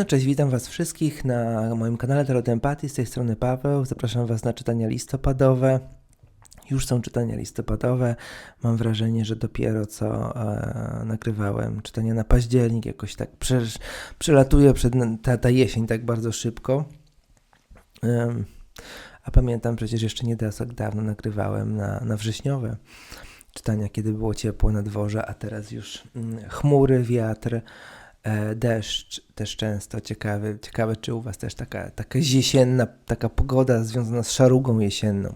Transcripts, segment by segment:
No cześć, witam Was wszystkich na moim kanale Tarot Empatii. Z tej strony Paweł. Zapraszam Was na czytania listopadowe. Już są czytania listopadowe. Mam wrażenie, że dopiero co e, nagrywałem czytania na październik. Jakoś tak prze, przelatuje przed ta, ta jesień tak bardzo szybko. Um, a pamiętam przecież jeszcze nie tak dawno nagrywałem na, na wrześniowe czytania, kiedy było ciepło na dworze, a teraz już mm, chmury, wiatr E, deszcz też często ciekawy. Ciekawe, czy u Was też taka, taka jesienna, taka pogoda związana z szarugą jesienną.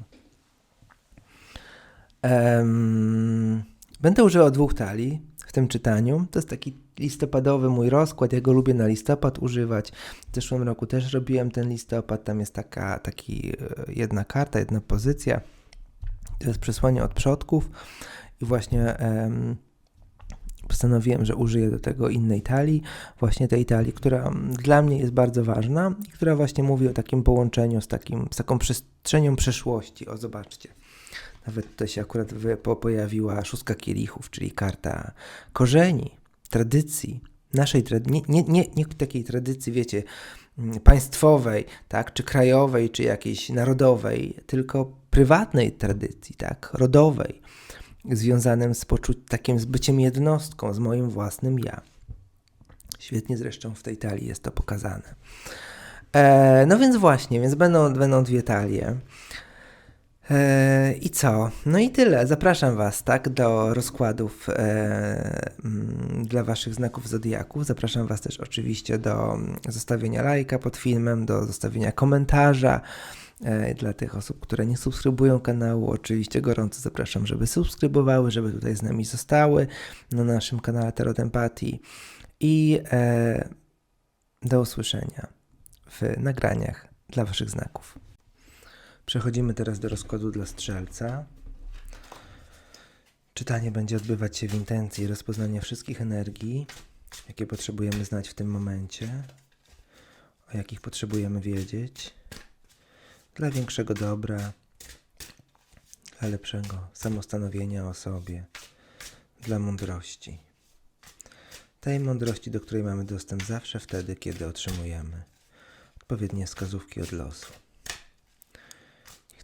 Będę używał dwóch talii w tym czytaniu. To jest taki listopadowy mój rozkład. Ja go lubię na listopad używać. W zeszłym roku też robiłem ten listopad. Tam jest taka taki, e, jedna karta, jedna pozycja. To jest przesłanie od przodków. I właśnie um, postanowiłem, że użyję do tego innej talii, właśnie tej talii, która dla mnie jest bardzo ważna i która właśnie mówi o takim połączeniu z, takim, z taką przestrzenią przeszłości. O, zobaczcie. Nawet tutaj się akurat po, pojawiła szóstka kielichów, czyli karta korzeni, tradycji, naszej tradycji, nie, nie, nie, takiej tradycji, wiecie, państwowej, tak, czy krajowej, czy jakiejś narodowej, tylko prywatnej tradycji, tak, rodowej związanym z poczuć, takim z byciem jednostką, z moim własnym ja. Świetnie zresztą w tej talii jest to pokazane. E, no więc właśnie, więc będą, będą dwie talie. E, I co? No i tyle. Zapraszam Was, tak, do rozkładów e, m, dla Waszych znaków zodiaków. Zapraszam Was też oczywiście do zostawienia lajka pod filmem, do zostawienia komentarza. E, dla tych osób, które nie subskrybują kanału, oczywiście gorąco zapraszam, żeby subskrybowały, żeby tutaj z nami zostały na naszym kanale Tarot Empatii. I e, do usłyszenia w nagraniach dla Waszych znaków. Przechodzimy teraz do rozkładu dla strzelca. Czytanie będzie odbywać się w intencji rozpoznania wszystkich energii, jakie potrzebujemy znać w tym momencie, o jakich potrzebujemy wiedzieć dla większego dobra, dla lepszego samostanowienia o sobie, dla mądrości. Tej mądrości, do której mamy dostęp zawsze wtedy, kiedy otrzymujemy odpowiednie wskazówki od losu.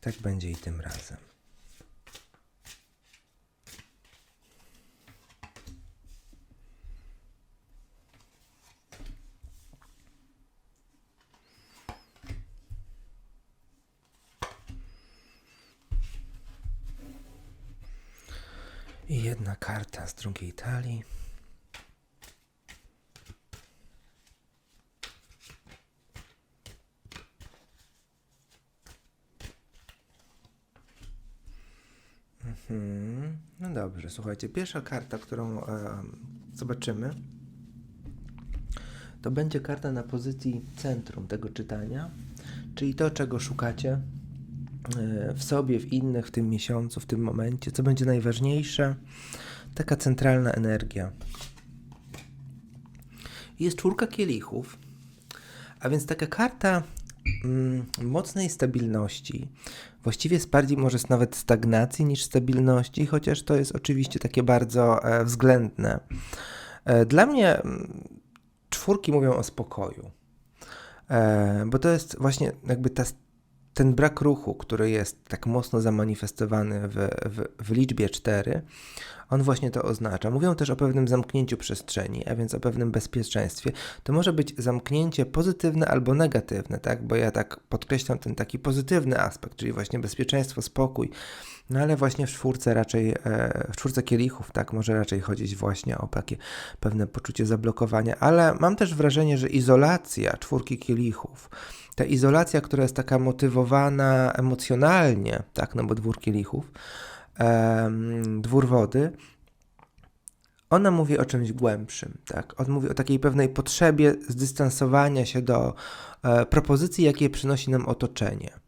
Tak będzie i tym razem. I jedna karta z drugiej talii. Mhm. No słuchajcie, pierwsza karta, którą e, zobaczymy, to będzie karta na pozycji centrum tego czytania, czyli to, czego szukacie, E, w sobie, w innych, w tym miesiącu, w tym momencie, co będzie najważniejsze, taka centralna energia. Jest czwórka kielichów, a więc taka karta mm, mocnej stabilności. Właściwie jest bardziej może nawet stagnacji niż stabilności, chociaż to jest oczywiście takie bardzo e, względne. E, dla mnie mm, czwórki mówią o spokoju, e, bo to jest właśnie jakby ta ten brak ruchu, który jest tak mocno zamanifestowany w, w, w, liczbie 4, on właśnie to oznacza. Mówią też o pewnym zamknięciu przestrzeni, a więc o pewnym bezpieczeństwie. To może być zamknięcie pozytywne albo negatywne, tak? Bo ja tak podkreślam ten taki pozytywny aspekt, czyli właśnie bezpieczeństwo, spokój. No ale właśnie w czwórce raczej, e, w czwórce kielichów, tak, może raczej chodzić właśnie o takie pewne poczucie zablokowania, ale mam też wrażenie, że izolacja czwórki kielichów, ta izolacja, która jest taka motywowana emocjonalnie, tak, no bo dwór kielichów, dwór wody, ona mówi o czymś głębszym, tak? On mówi o takiej pewnej potrzebie zdystansowania się do e, propozycji, jakie przynosi nam otoczenie.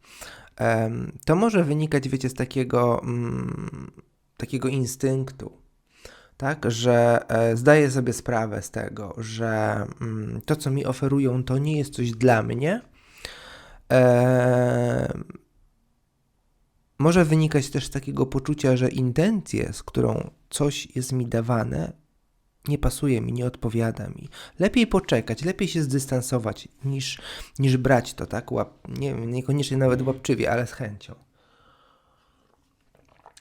To może wynikać, wiecie, z takiego, mm, takiego instynktu, tak? Że e, zdaję sobie sprawę z tego, że mm, to, co mi oferują, to nie jest coś dla mnie. Może wynikać też z takiego poczucia, że intencje, z którą coś jest mi dawane, nie pasuje mi, nie odpowiada mi. Lepiej poczekać, lepiej się zdystansować, niż, niż brać to, tak? Łap, nie, niekoniecznie nawet łapczywie, ale z chęcią.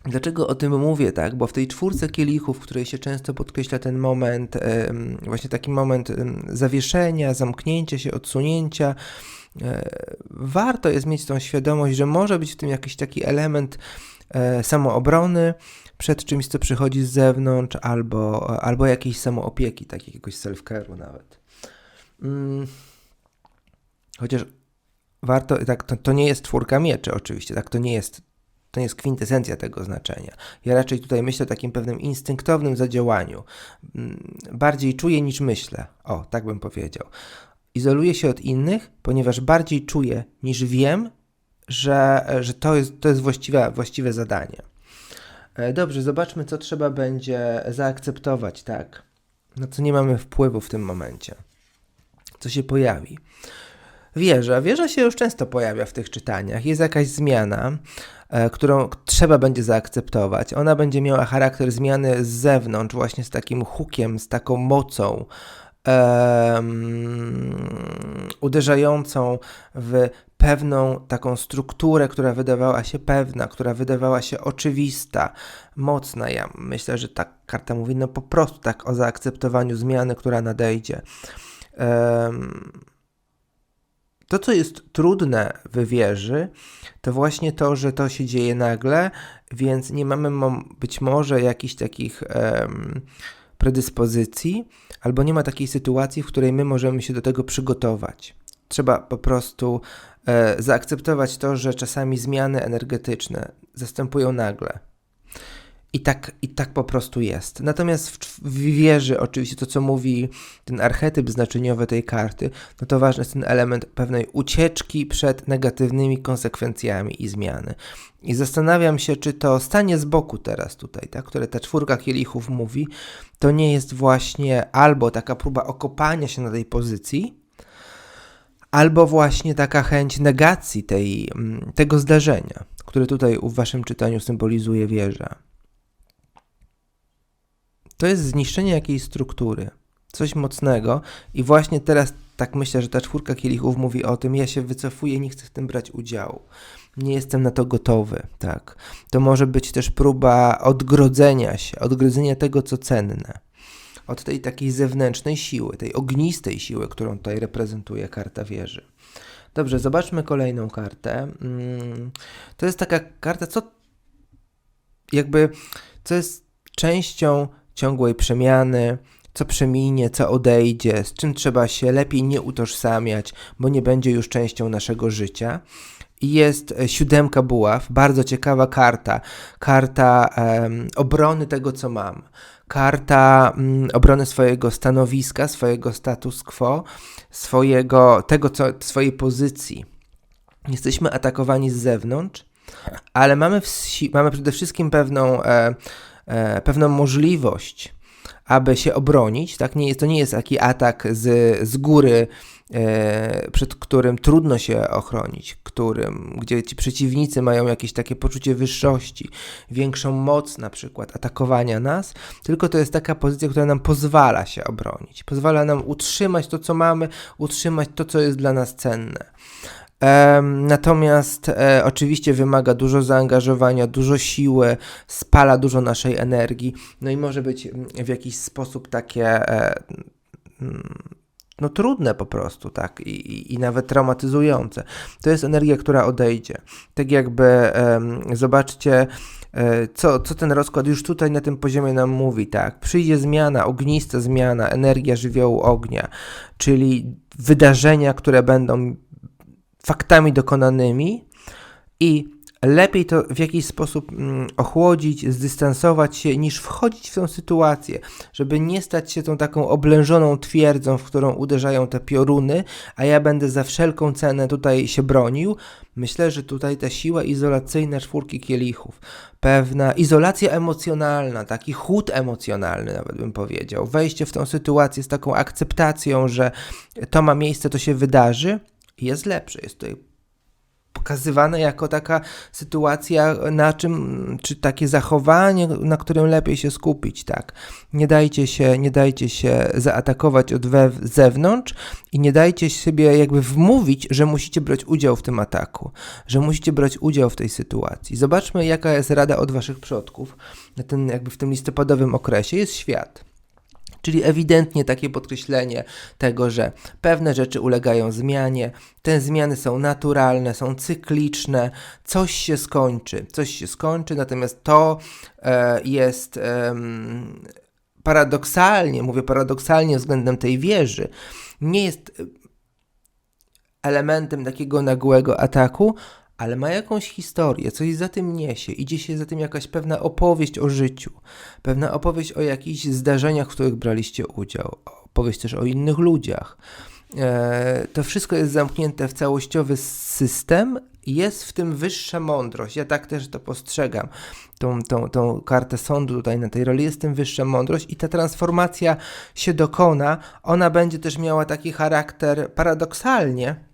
Dlaczego o tym mówię, tak? Bo w tej czwórce kielichów, w której się często podkreśla ten moment, właśnie taki moment zawieszenia, zamknięcia się, odsunięcia, e, warto jest mieć tą świadomość, że może być w tym jakiś taki element samoobrony przed czymś, co przychodzi z zewnątrz, albo, albo jakiejś samoopieki, tak jakiegoś self-care'u nawet. Mm. Chociaż warto, tak, to, to nie jest czwórka mieczy oczywiście, tak, to nie jest to jest kwintesencja tego znaczenia. Ja raczej tutaj myślę o takim pewnym instynktownym zadziałaniu. Mm, bardziej czuję niż myślę. O, tak bym powiedział. Izoluję się od innych, ponieważ bardziej czuję niż wiem, że, że to jest, to jest właściwe, właściwe zadanie. E, dobrze, zobaczmy, co trzeba będzie zaakceptować, tak? Na co nie mamy wpływu w tym momencie. Co się pojawi. Wieża. Wieża się już często pojawia w tych czytaniach. Jest jakaś zmiana, e, którą trzeba będzie zaakceptować. Ona będzie miała charakter zmiany z zewnątrz, właśnie z takim hukiem, z taką mocą. Uderzającą w pewną taką strukturę, która wydawała się pewna, która wydawała się oczywista, mocna. Ja myślę, że ta karta mówi no po prostu tak o zaakceptowaniu zmiany, która nadejdzie. To, co jest trudne w wieży, to właśnie to, że to się dzieje nagle, więc nie mamy być może jakichś takich um, predyspozycji, albo nie ma takiej sytuacji, w której my możemy się do tego przygotować. Trzeba po prostu e, zaakceptować to, że czasami zmiany energetyczne zastępują nagle. I tak, I tak po prostu jest. Natomiast w, w wieży, oczywiście, to co mówi ten archetyp znaczeniowy tej karty, no to ważny jest ten element pewnej ucieczki przed negatywnymi konsekwencjami i zmiany. I zastanawiam się, czy to stanie z boku teraz tutaj, tak, które ta czwórka kielichów mówi, to nie jest właśnie albo taka próba okopania się na tej pozycji, albo właśnie taka chęć negacji tej, mm, tego zdarzenia, które tutaj w waszym czytaniu symbolizuje wieża. To jest zniszczenie jakiejś struktury, coś mocnego i właśnie teraz tak myślę, że ta czwórka kielichów mówi o tym, ja się wycofuję, nie chcę w tym brać udziału. Nie jestem na to gotowy, tak. To może być też próba odgrodzenia się, odgrodzenia tego, co cenne od tej takiej zewnętrznej siły, tej ognistej siły, którą tutaj reprezentuje karta wieży. Dobrze, zobaczmy kolejną kartę. Mm, to jest taka karta, co jakby, co jest częścią ciągłej przemiany, co przeminie, co odejdzie, z czym trzeba się lepiej nie utożsamiać, bo nie będzie już częścią naszego życia. I jest e, siódemka buław, bardzo ciekawa karta, karta um, obrony tego, co mam, karta um, obrony swojego stanowiska, swojego status quo, swojego, tego, co, swojej pozycji. Jesteśmy atakowani z zewnątrz, ale mamy, mamy przede wszystkim pewną e, pewną możliwość, aby się obronić. Tak? Nie jest, to nie jest taki atak z, z góry, e, przed którym trudno się ochronić, którym, gdzie ci przeciwnicy mają jakieś takie poczucie wyższości, większą moc na przykład atakowania nas, tylko to jest taka pozycja, która nam pozwala się obronić, pozwala nam utrzymać to, co mamy, utrzymać to, co jest dla nas cenne. Natomiast e, oczywiście wymaga dużo zaangażowania, dużo siły, spala dużo naszej energii, no i może być mm, w jakiś sposób takie e, mm, no trudne po prostu, tak, I, i, nawet traumatyzujące. To jest energia, która odejdzie. Tak jakby zobaczcie, e, co, co ten rozkład już tutaj na tym poziomie nam mówi, tak. Przyjdzie zmiana, ognista zmiana, energia żywiołu ognia, czyli wydarzenia, które będą faktami dokonanymi i lepiej to w jakiś sposób mm, ochłodzić, zdystansować się, niż wchodzić w tę sytuację, żeby nie stać się tą taką oblężoną twierdzą, w którą uderzają te pioruny, a ja będę za wszelką cenę tutaj się bronił. Myślę, że tutaj ta siła izolacyjna czwórki kielichów, pewna izolacja emocjonalna, taki chód emocjonalny, nawet bym powiedział, wejście w tą sytuację z taką akceptacją, że to ma miejsce, to się wydarzy, jest lepszy. Jest tutaj pokazywane jako taka sytuacja, na czym, czy takie zachowanie, na którym lepiej się skupić, tak. Nie dajcie się, nie dajcie się zaatakować od zewnątrz i nie dajcie sobie jakby wmówić, że musicie brać udział w tym ataku, że musicie brać udział w tej sytuacji. Zobaczmy, jaka jest rada od waszych przodków na ten, jakby w tym listopadowym okresie. Jest świat. Czyli ewidentnie takie podkreślenie tego, że pewne rzeczy ulegają zmianie, te zmiany są naturalne, są cykliczne, coś się skończy, coś się skończy, natomiast to e, jest e, paradoksalnie, mówię paradoksalnie względem tej wieży, nie jest elementem takiego nagłego ataku, ale ma jakąś historię, coś za tym niesie, idzie się za tym jakaś pewna opowieść o życiu, pewna opowieść o jakichś zdarzeniach, w których braliście udział, opowieść też o innych ludziach. E, to wszystko jest zamknięte w całościowy system, jest w tym wyższa mądrość. Ja tak też to postrzegam, tą, tą, tą kartę sądu tutaj na tej roli, jest tym wyższa mądrość i ta transformacja się dokona. Ona będzie też miała taki charakter paradoksalnie,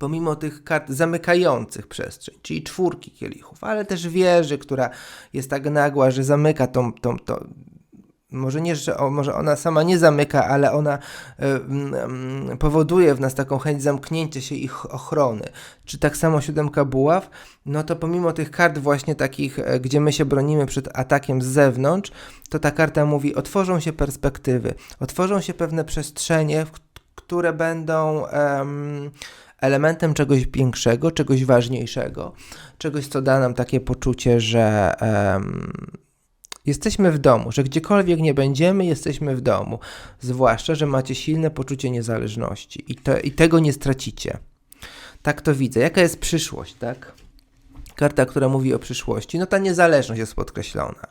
pomimo tych kart zamykających przestrzeń, czyli czwórki kielichów, ale też wieży, która jest tak nagła, że zamyka tą, tą, tą może nie, że o, może ona sama nie zamyka, ale ona y, y, powoduje w nas taką chęć zamknięcia się ich ochrony. Czy tak samo siódemka buław? No to pomimo tych kart właśnie takich, e, gdzie my się bronimy przed atakiem z zewnątrz, to ta karta mówi, otworzą się perspektywy, otworzą się pewne przestrzenie, które będą elementem czegoś większego, czegoś ważniejszego, czegoś, co da nam takie poczucie, że um, jesteśmy w domu, że gdziekolwiek nie będziemy, jesteśmy w domu. Zwłaszcza, że macie silne poczucie niezależności i, to, i tego nie stracicie. Tak to widzę. Jaka jest przyszłość, tak? Karta, która mówi o przyszłości, no ta niezależność jest podkreślona.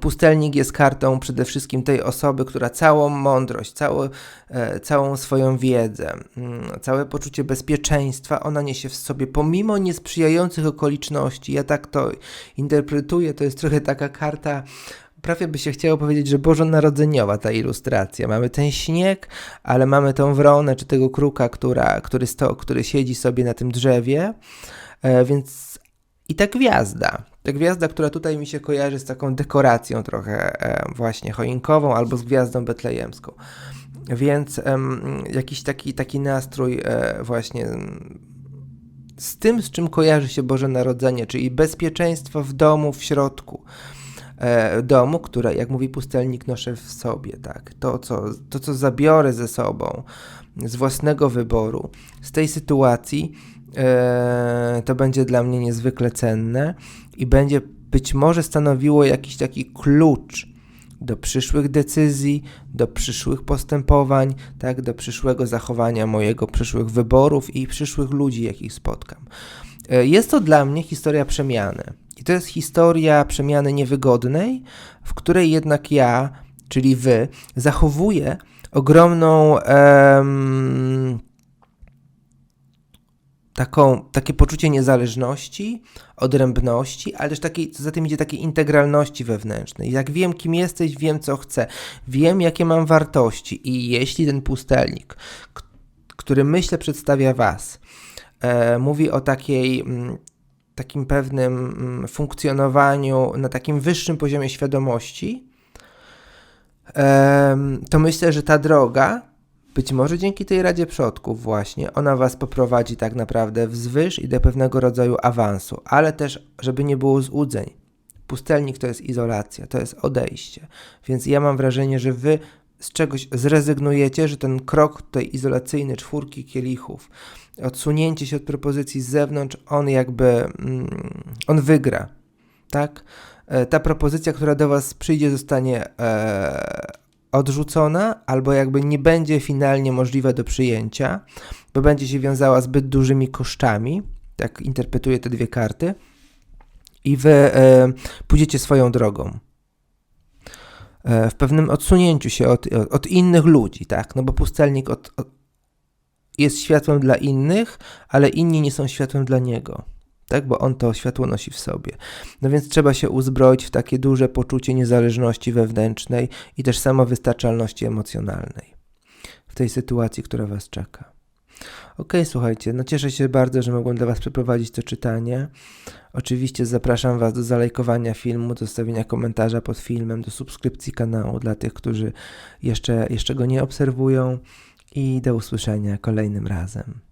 Pustelnik jest kartą przede wszystkim tej osoby, która całą mądrość, całą, e, całą swoją wiedzę, mm, całe poczucie bezpieczeństwa ona niesie w sobie, pomimo niesprzyjających okoliczności. Ja tak to interpretuję, to jest trochę taka karta prawie by się chciało powiedzieć, że bożonarodzeniowa ta ilustracja. Mamy ten śnieg, ale mamy tą wronę czy tego kruka, która, który, sto, który siedzi sobie na tym drzewie, e, więc i ta gwiazda. Ta gwiazda, która tutaj mi się kojarzy z taką dekoracją trochę e, właśnie choinkową albo z gwiazdą betlejemską. Więc jakiś taki, taki nastrój e, właśnie z tym, z czym kojarzy się Boże Narodzenie, czyli bezpieczeństwo w domu, w środku e, domu, które, jak mówi pustelnik, noszę w sobie, tak. To co, to, co zabiorę ze sobą z własnego wyboru, z tej sytuacji, to będzie dla mnie niezwykle cenne i będzie być może stanowiło jakiś taki klucz do przyszłych decyzji, do przyszłych postępowań, tak, do przyszłego zachowania mojego, przyszłych wyborów i przyszłych ludzi, jakich spotkam. E, jest to dla mnie historia przemiany. I to jest historia przemiany niewygodnej, w której jednak ja, czyli wy, zachowuję ogromną. Em, taką, takie poczucie niezależności, odrębności, ale też takiej, co za tym idzie takiej integralności wewnętrznej. Jak wiem, kim jesteś, wiem, co chcę, wiem, jakie mam wartości i jeśli ten pustelnik, który myślę przedstawia Was, e, mówi o takiej, mm, takim pewnym mm, funkcjonowaniu na takim wyższym poziomie świadomości, to myślę, że ta droga być może dzięki tej Radzie Przodków właśnie ona Was poprowadzi tak naprawdę wzwyż i do pewnego rodzaju awansu, ale też, żeby nie było złudzeń. Pustelnik to jest izolacja, to jest odejście. Więc ja mam wrażenie, że Wy z czegoś zrezygnujecie, że ten krok tutaj izolacyjny czwórki kielichów, odsunięcie się od propozycji z zewnątrz, on jakby, mm, on wygra, tak? E, ta propozycja, która do Was przyjdzie, zostanie e, odrzucona, albo jakby nie będzie finalnie możliwa do przyjęcia, bo będzie się wiązała zbyt dużymi kosztami, tak interpretuję te dwie karty, i wy e, pójdziecie swoją drogą. E, w pewnym odsunięciu się od, od, innych ludzi, tak? No bo pustelnik od, od, jest światłem dla innych, ale inni nie są światłem dla niego tak? bo on to światło nosi w sobie. No więc trzeba się uzbroić w takie duże poczucie niezależności wewnętrznej i też samowystarczalności emocjonalnej w tej sytuacji, która Was czeka. Okej, słuchajcie, no cieszę się bardzo, że mogłem dla Was przeprowadzić to czytanie. Oczywiście zapraszam Was do zalajkowania filmu, do stawienia komentarza pod filmem, do subskrypcji kanału dla tych, którzy jeszcze, jeszcze go nie obserwują i do usłyszenia kolejnym razem.